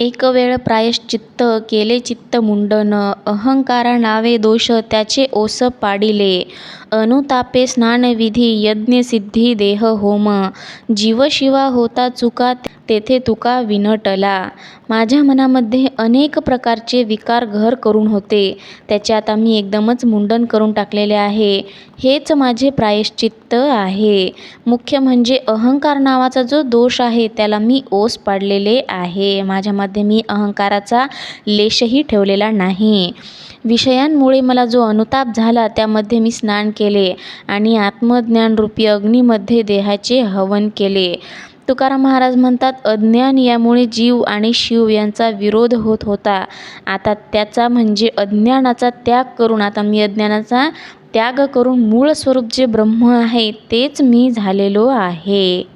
एक वेळ प्रायश्चित्त केले चित्त मुंडन अहंकारा नावे दोष त्याचे ओस पाडिले. अनुतापे स्नानविधी यज्ञसिद्धी देह होम। जीवशिवा होता चुका तेथे तुका विनटला। माझ्या मनामध्ये अनेक प्रकारचे विकार घर करून होते त्याच्यात आम्ही मी एकदमच मुंडन करून टाकलेले आहे हेच माझे प्रायश्चित्त आहे. मुख्य म्हणजे अहंकार नावाचा जो दोष आहे त्याला मी ओस पाडलेले आहे. माझ्यामध्ये मी अहंकाराचा लेशही ठेवलेला नाही. विषयांमुळे मला जो अनुताप झाला त्यामध्ये मी स्नान केले आणि आत्मज्ञानरूपी अग्नीमध्ये देहाचे हवन केले. तुकाराम महाराज म्हणतात अज्ञान यामुळे जीव आणि शिव यांचा विरोध होत होता. आता त्याचा म्हणजे अज्ञानाचा त्याग करून आता मी अज्ञानाचा त्याग करून मूळ स्वरूप जे ब्रह्म आहे तेच मी झालेलो आहे.